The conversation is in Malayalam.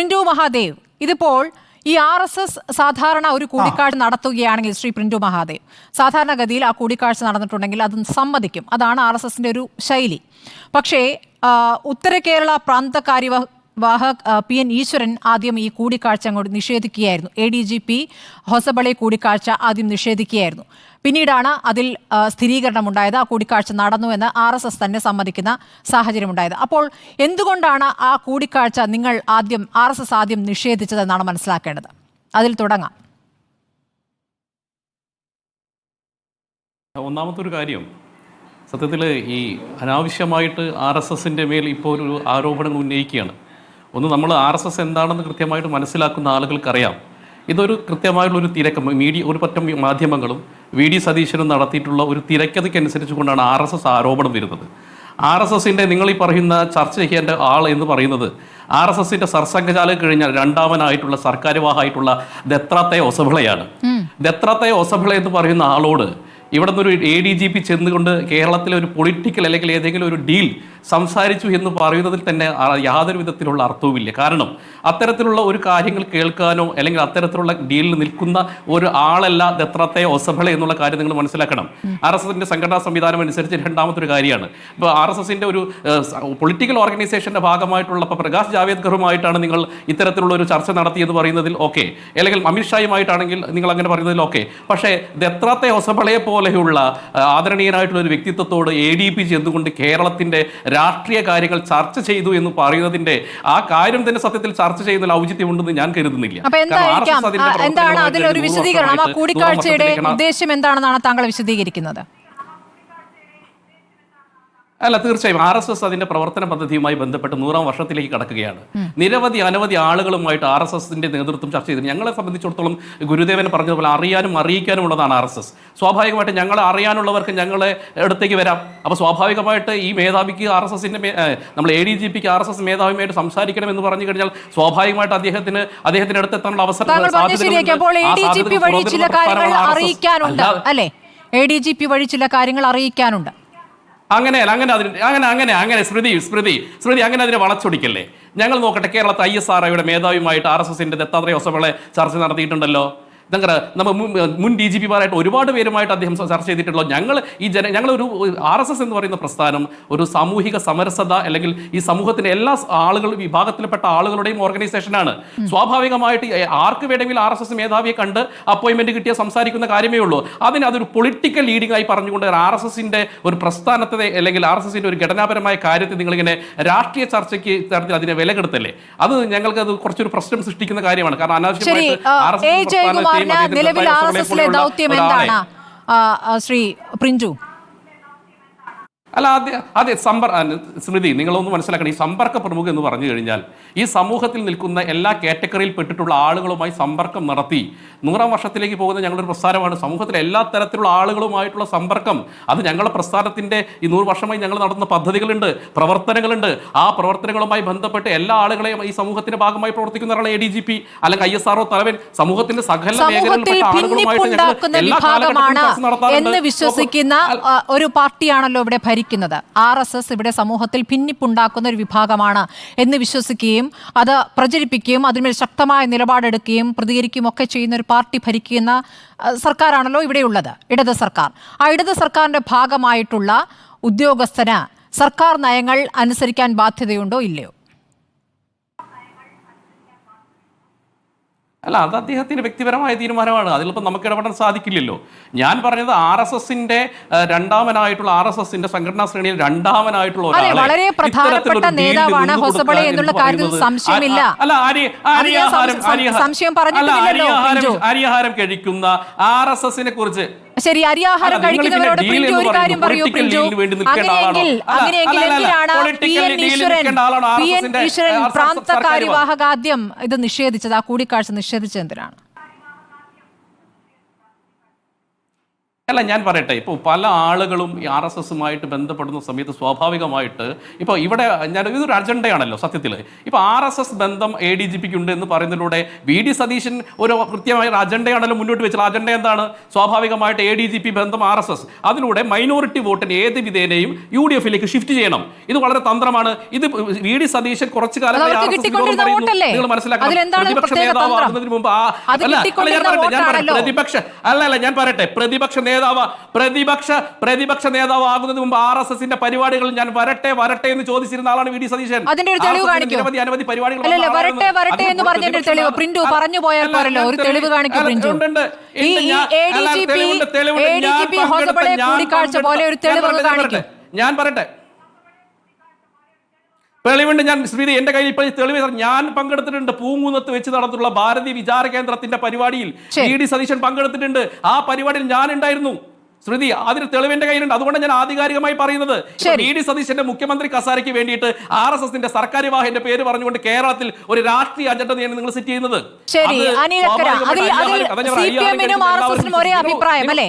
പ്രിന്റു മഹാദേവ്. ഇതിപ്പോൾ ഈ ആർ എസ് എസ് സാധാരണ ഒരു കൂടിക്കാഴ്ച നടത്തുകയാണെങ്കിൽ ശ്രീ പ്രിന്റു മഹാദേവ്. സാധാരണഗതിയിൽ ആ കൂടിക്കാഴ്ച നടന്നിട്ടുണ്ടെങ്കിൽ അത് സമ്മതിക്കും. അതാണ് ആർ എസ് എസിന്റെ ഒരു ശൈലി. പക്ഷേ ഉത്തര കേരള പ്രാന്ത കാര്യവ വാഹക് പി എൻ ഈശ്വരൻ ആദ്യം ഈ കൂടിക്കാഴ്ച അങ്ങോട്ട് നിഷേധിക്കുകയായിരുന്നു. A D G P Hosabale കൂടിക്കാഴ്ച ആദ്യം നിഷേധിക്കുകയായിരുന്നു. പിന്നീടാണ് അതിൽ സ്ഥിരീകരണം ഉണ്ടായത്. ആ കൂടിക്കാഴ്ച നടന്നു എന്ന് ആർ എസ് എസ് തന്നെ സമ്മതിക്കുന്ന സാഹചര്യമുണ്ടായത്. അപ്പോൾ എന്തുകൊണ്ടാണ് ആ കൂടിക്കാഴ്ച നിങ്ങൾ ആദ്യം ആർ എസ് എസ് ആദ്യം നിഷേധിച്ചതെന്നാണ് മനസ്സിലാക്കേണ്ടത്? അതിൽ തുടങ്ങാം. ഒന്നാമത്തെ ഒരു കാര്യം സത്യത്തിൽ ഈ അനാവശ്യമായിട്ട് ആർ എസ് എസിന്റെ മേൽ ഇപ്പോൾ ഒരു ആരോപണങ്ങൾ ഉന്നയിക്കുകയാണ്. ഒന്ന് നമ്മൾ ആർ എസ് എസ് എന്താണെന്ന് കൃത്യമായിട്ട് മനസ്സിലാക്കുന്ന ആളുകൾക്കറിയാം. ഇതൊരു കൃത്യമായിട്ടുള്ള ഒരു തിരക്ക് മീഡിയ ഒരു പറ്റം മാധ്യമങ്ങളും വി ഡി സതീശനും നടത്തിയിട്ടുള്ള ഒരു തിരക്കഥയ്ക്കനുസരിച്ച് കൊണ്ടാണ് ആർ എസ് എസ് ആരോപണം വരുന്നത്. ആർ എസ് എസിന്റെ നിങ്ങൾ ഈ പറയുന്ന ചർച്ച ചെയ്യേണ്ട ആൾ എന്ന് പറയുന്നത് ആർ എസ് എസിന്റെ സർസംഘചാലകം കഴിഞ്ഞാൽ രണ്ടാമനായിട്ടുള്ള സർക്കാർ വാഹായിട്ടുള്ള ദത്രാത്തയ ഒസഭിളയാണ് ദത്രാത്തയ ഒസഭിള എന്ന് പറയുന്ന ആളോട് ഇവിടെ നിന്നൊരു എ ഡി ജി പി ചെന്നുകൊണ്ട് കേരളത്തിലെ ഒരു പൊളിറ്റിക്കൽ അല്ലെങ്കിൽ ഏതെങ്കിലും ഒരു ഡീൽ സംസാരിച്ചു എന്ന് പറയുന്നതിൽ തന്നെ യാതൊരു വിധത്തിലുള്ള അർത്ഥവുമില്ല. കാരണം അത്തരത്തിലുള്ള ഒരു കാര്യങ്ങൾ കേൾക്കാനോ അല്ലെങ്കിൽ അത്തരത്തിലുള്ള ഡീലിൽ നിൽക്കുന്ന ഒരു ആളല്ല ദത്രത്തെ ഒസബള എന്നുള്ള കാര്യം നിങ്ങൾ മനസ്സിലാക്കണം. ആർ എസ് എസിന്റെ സംഘടനാ സംവിധാനം അനുസരിച്ച് രണ്ടാമത്തെ ഒരു കാര്യമാണ്. ഇപ്പോൾ ആർ എസ് എസിന്റെ ഒരു പൊളിറ്റിക്കൽ ഓർഗനൈസേഷന്റെ ഭാഗമായിട്ടുള്ള ഇപ്പോൾ പ്രകാശ് ജാവേദ്കറുമായിട്ടാണ് നിങ്ങൾ ഇത്തരത്തിലുള്ള ഒരു ചർച്ച നടത്തിയെന്ന് പറയുന്നതിൽ ഓക്കെ അല്ലെങ്കിൽ അമിത്ഷായുമായിട്ടാണെങ്കിൽ നിങ്ങൾ അങ്ങനെ പറയുന്നതിൽ ഓക്കെ പക്ഷേ ദത്രാത്തെ ഒസബളയെ പോലെയുള്ള ആദരണീയനായിട്ടുള്ള ഒരു വ്യക്തിത്വത്തോട് എ ഡി പി ചെന്നുകൊണ്ട് കേരളത്തിന്റെ രാഷ്ട്രീയ കാര്യങ്ങൾ ചർച്ച ചെയ്തു എന്ന് പറയുന്നതിന്റെ ആ കാര്യം തന്നെ സത്യത്തിൽ ചർച്ച ചെയ്യുന്ന ഔചിത്യമുണ്ടെന്ന് ഞാൻ കരുതുന്നില്ല. എന്താണ് അതിലൊരു വിശദീകരണം? ആ കൂടിക്കാഴ്ചയുടെ നൂറ് ഉദ്ദേശം എന്താണെന്നാണ് താങ്കൾ വിശദീകരിക്കുന്നത്? അല്ല തീർച്ചയായും ആർ എസ് എസ് അതിന്റെ പ്രവർത്തന പദ്ധതിയുമായി ബന്ധപ്പെട്ട് നൂറാം വർഷത്തിലേക്ക് കടക്കുകയാണ്. നിരവധി അനവധി ആളുകളുമായിട്ട് ആർ എസ് എസിന്റെ നേതൃത്വം ചർച്ച ചെയ്തു ഞങ്ങളെ സംബന്ധിച്ചിടത്തോളം ഗുരുദേവൻ പറഞ്ഞതുപോലെ അറിയാനും അറിയിക്കാനും ഉള്ളതാണ് ആർ എസ് എസ്. സ്വാഭാവികമായിട്ട് ഞങ്ങളെ അറിയാനുള്ളവർക്ക് ഞങ്ങളെ അടുത്തേക്ക് വരാം. അപ്പോൾ സ്വാഭാവികമായിട്ട് ഈ മേധാവിക്ക് ആർ എസ് എസിന്റെ നമ്മൾ എ ഡി ജി പിക്ക് ആർ എസ് എസ് മേധാവിയുമായിട്ട് സംസാരിക്കണം എന്ന് പറഞ്ഞു കഴിഞ്ഞാൽ സ്വാഭാവികമായിട്ട് അദ്ദേഹത്തിന് അദ്ദേഹത്തിന്റെ അടുത്ത് എത്താനുള്ള അവസരം. അറിയിക്കാനുണ്ട്. അല്ലെ? എ ഡി ജി പി വഴി ചില കാര്യങ്ങൾ അറിയിക്കാനുണ്ട്. അങ്ങനെയല്ല അങ്ങനെ അതിന് അങ്ങനെ അങ്ങനെ അങ്ങനെ സ്മൃതി സ്മൃതി സ്മൃതി അങ്ങനെ അതിനെ വളച്ചൊടിക്കല്ലേ? ഞങ്ങൾ നോക്കട്ടെ കേരളത്തെ ഐ എസ് ആർ മേധാവിയുമായിട്ട് ആർ എസ് എസിന്റെ ദത്താത്രേയ ചർച്ച നടത്തിയിട്ടുണ്ടല്ലോ. ഞങ്ങൾ നമ്മൾ മുൻ ഡി ജി പിമാരായിട്ട് ഒരുപാട് പേരുമായിട്ട് അദ്ദേഹം ചർച്ച ചെയ്തിട്ടുള്ള ഞങ്ങൾ ഈ ജന ഞങ്ങൾ ഒരു ആർ എസ് എസ് എന്ന് പറയുന്ന പ്രസ്ഥാനം ഒരു സാമൂഹിക സമരസത അല്ലെങ്കിൽ ഈ സമൂഹത്തിന്റെ എല്ലാ ആളുകൾ വിഭാഗത്തിൽപ്പെട്ട ആളുകളുടെയും ഓർഗനൈസേഷനാണ്. സ്വാഭാവികമായിട്ട് ആർക്ക് വേണമെങ്കിലും ആർ എസ് എസ് മേധാവിയെ കണ്ട് അപ്പോയിന്റ്മെന്റ് കിട്ടിയ സംസാരിക്കുന്ന കാര്യമേ ഉള്ളൂ. അതിന് അതൊരു പൊളിറ്റിക്കൽ ലീഡിംഗ് ആയി പറഞ്ഞുകൊണ്ട് ആർ എസ് എസിന്റെ ഒരു പ്രസ്ഥാനത്തെ അല്ലെങ്കിൽ ആർ എസ് എസിന്റെ ഒരു ഘടനാപരമായ കാര്യത്തെ നിങ്ങളിങ്ങനെ രാഷ്ട്രീയ ചർച്ചയ്ക്ക് തരത്തിൽ അതിനെ വിലകെടുത്തല്ലേ? അത് ഞങ്ങൾക്ക് അത് കുറച്ചൊരു പ്രശ്നം സൃഷ്ടിക്കുന്ന കാര്യമാണ്. കാരണം അനാവശ്യമായിട്ട് ആർ എസ് എസ് പ്രസ്ഥാനത്തെയും നിലവിൽ ആർ എസ് എസിലെ ദൗത്യം എന്താണ്? ശ്രീ പ്രിഞ്ചു. അല്ല അതെ അതെ സമ്പർ സ്മൃതി നിങ്ങളൊന്ന് മനസ്സിലാക്കണം. ഈ സമ്പർക്ക പ്രമുഖ എന്ന് പറഞ്ഞു കഴിഞ്ഞാൽ ഈ സമൂഹത്തിൽ നിൽക്കുന്ന എല്ലാ കാറ്റഗറിയിൽ പെട്ടിട്ടുള്ള ആളുകളുമായി സമ്പർക്കം നടത്തി നൂറാം വർഷത്തിലേക്ക് പോകുന്ന ഞങ്ങളൊരു പ്രസ്ഥാനമാണ്. സമൂഹത്തിലെ എല്ലാ തരത്തിലുള്ള ആളുകളുമായിട്ടുള്ള സമ്പർക്കം അത് ഞങ്ങളുടെ പ്രസ്ഥാനത്തിന്റെ ഈ നൂറ് വർഷമായി ഞങ്ങൾ നടത്തുന്ന പദ്ധതികളുണ്ട് പ്രവർത്തനങ്ങളുണ്ട്. ആ പ്രവർത്തനങ്ങളുമായി ബന്ധപ്പെട്ട് എല്ലാ ആളുകളെയും ഈ സമൂഹത്തിന്റെ ഭാഗമായി പ്രവർത്തിക്കുന്ന ഒരാളെ എ ഡി ജി പി അല്ലെങ്കിൽ ഐ എസ് ആർഒ തലവൻ. സമൂഹത്തിന്റെ സകല മേഖലകളിൽ മേഖലയിൽപ്പെട്ട ആളുകളുമായിട്ട് ഞങ്ങൾ എല്ലാ കാലഘട്ടത്തിലും വിഭാഗമാണ് നടത്താറുണ്ട്. എന്ന് വിശ്വസിക്കുന്ന ഒരു പാർട്ടിയാണല്ലോ ഇവിടെ ഭരിക്കുന്നത് ആർ എസ് എസ് ഇവിടെ സമൂഹത്തിൽ ഭിന്നിപ്പുണ്ടാക്കുന്ന ഒരു വിഭാഗമാണ് എന്ന് വിശ്വസിക്കുകയും അത് പ്രചരിപ്പിക്കുകയും അതിന്മേൽ ശക്തമായ നിലപാടെടുക്കുകയും പ്രതികരിക്കുകയും ഒക്കെ ചെയ്യുന്ന ഒരു പാർട്ടി ഭരിക്കുന്ന സർക്കാരാണല്ലോ ഇവിടെയുള്ളത് ഇടത് സർക്കാർ. ആ ഇടത് സർക്കാരിന്റെ ഭാഗമായിട്ടുള്ള ഉദ്യോഗസ്ഥന് സർക്കാർ നയങ്ങൾ അനുസരിക്കാൻ ബാധ്യതയുണ്ടോ ഇല്ലയോ? അല്ല അത് അദ്ദേഹത്തിന്റെ വ്യക്തിപരമായ തീരുമാനമാണ് അതിലിപ്പോൾ നമുക്ക് ഇടപെടാൻ സാധിക്കില്ലല്ലോ ഞാൻ പറഞ്ഞത് ആർ എസ് എസിന്റെ രണ്ടാമനായിട്ടുള്ള ആർ എസ് എസിന്റെ സംഘടനാ ശ്രേണിയിൽ രണ്ടാമനായിട്ടുള്ള വളരെ പ്രധാനപ്പെട്ട നേതാവാണ് ഹൊസബളെ എന്നുള്ള കാര്യത്തിൽ സംശയമില്ല. അല്ല സംശയം. അരിയാഹാരം കഴിക്കുന്ന ആർ എസ് എസിനെ കുറിച്ച് ശരി അരിയാഹാരം ആഹാരം കഴിക്കുന്നവരോട് എന്ന് ഒരു കാര്യം പറയൂ ആളാണോ? അങ്ങനെയെങ്കിൽ അങ്ങനെയെങ്കിൽ എന്തിനാണ് P N Easwaran? P N Easwaran ആ, സർക്കാർ പ്രാന്ത സർക്കാർ കാര്യവാഹക ആദ്യം ഇത് നിഷേധിച്ചത് ആ കൂടിക്കാഴ്ച നിഷേധിച്ചത് എന്തിനാണ്? അല്ല ഞാൻ പറയട്ടെ. ഇപ്പോൾ പല ആളുകളും ഈ ആർ എസ് എസുമായിട്ട് ബന്ധപ്പെടുന്ന സമയത്ത് സ്വാഭാവികമായിട്ട് ഇപ്പോൾ ഇവിടെ ഞാൻ ഇതൊരു അജണ്ടയാണല്ലോ സത്യത്തിൽ ഇപ്പോൾ ആർ എസ് എസ് ബന്ധം എ ഡി ജി പിക്ക് ഉണ്ട് എന്ന് പറയുന്നതിലൂടെ വി ഡി സതീശൻ ഒരു കൃത്യമായ ഒരു അജണ്ടയാണല്ലോ മുന്നോട്ട് വെച്ചത്. അജണ്ട എന്താണ്? സ്വാഭാവികമായിട്ട് എ ഡി ജി പി ബന്ധം ആർ എസ് എസ്. അതിലൂടെ മൈനോറിറ്റി വോട്ടിന് ഏത് വിധേനയും യു ഡി എഫിലേക്ക് ഷിഫ്റ്റ് ചെയ്യണം. ഇത് വളരെ തന്ത്രമാണ്. ഇത് വി ഡി സതീശൻ കുറച്ചു കാലം? നിങ്ങൾ മനസ്സിലാക്കണം. പ്രതിപക്ഷ തന്ത്രം? നേതാവാകുന്നതിന് മുമ്പ് പ്രതിപക്ഷ അല്ല അല്ല ഞാൻ പറയട്ടെ. പ്രതിപക്ഷ നേതാവ് പ്രതിപക്ഷ പ്രതിപക്ഷ നേതാവ് ആകുന്നതിന് മുമ്പ് ആർ എസ് എസിന്റെ പരിപാടികൾ ഞാൻ വരട്ടെ വരട്ടെ എന്ന് ചോദിച്ചിരുന്ന ആളാണ് വി ഡി സതീശൻ അതിന്റെ ഒരു തെളിവ് RSS ന്റെ കാണിക്കൂ. അനവധി പരിപാടികൾ വരട്ടെ വരട്ടെ എന്ന് പറഞ്ഞതിന്റെ ഒരു പ്രതിപക്ഷ തെളിവ് പ്രിന്റു പറഞ്ഞു പോയാൽ അല്ല, പോരല്ലോ ഒരു ഞാൻ തെളിവ് കാണിക്കൂ പ്രിന്റു ഉണ്ട്, ഉണ്ട്. ഈ ഞാൻ- എ ഡി ജി പി തെളിവുണ്ട്, തെളിവുണ്ട്. എ ഡി ജി ഞാൻ പി പങ്കെടുത്ത- ഹോസബളെ ഞാൻ കൂടിക്കാഴ്ച പോലെ ഒരു തെളിവ് കാണിക്കൂ ഞാൻ പറയട്ടെ തെളിവുണ്ട് ഞാൻ ശ്രീതി എന്റെ കയ്യിൽ ഇപ്പോൾ തെളിവ് ഞാൻ പങ്കെടുത്തിട്ടുണ്ട് പൂങ്കുന്നത്ത് വെച്ച് നടത്തുള്ള ഭാരതീയ വിചാര കേന്ദ്രത്തിന്റെ പരിപാടിയിൽ. ഇ ഡി സതീശൻ പങ്കെടുത്തിട്ടുണ്ട്. ആ പരിപാടിയിൽ ഞാൻ ഉണ്ടായിരുന്നു ശ്രുതി അതിന് തെളിവിന്റെ കയ്യിലുണ്ട്. അതുകൊണ്ട് ഞാൻ ആധികാരികമായി പറയുന്നത്. ഇ ഡി സതീശന്റെ മുഖ്യമന്ത്രി കസാരയ്ക്ക് വേണ്ടിയിട്ട് ആർ എസ് എസിന്റെ സർക്കാർ വാഹന്റെ പേര് പറഞ്ഞുകൊണ്ട് കേരളത്തിൽ ഒരു രാഷ്ട്രീയ അജണ്ട നിങ്ങൾ സെറ്റ് ചെയ്യുന്നത്. ശരി. അത് അനിലക്കര അതിൽ അതിൽ അയ്യായിരം- അതാ ഞാൻ സി പി എമ്മിനും ആർ എസ് എസിനും ഒരേ അഭിപ്രായം അല്ലേ?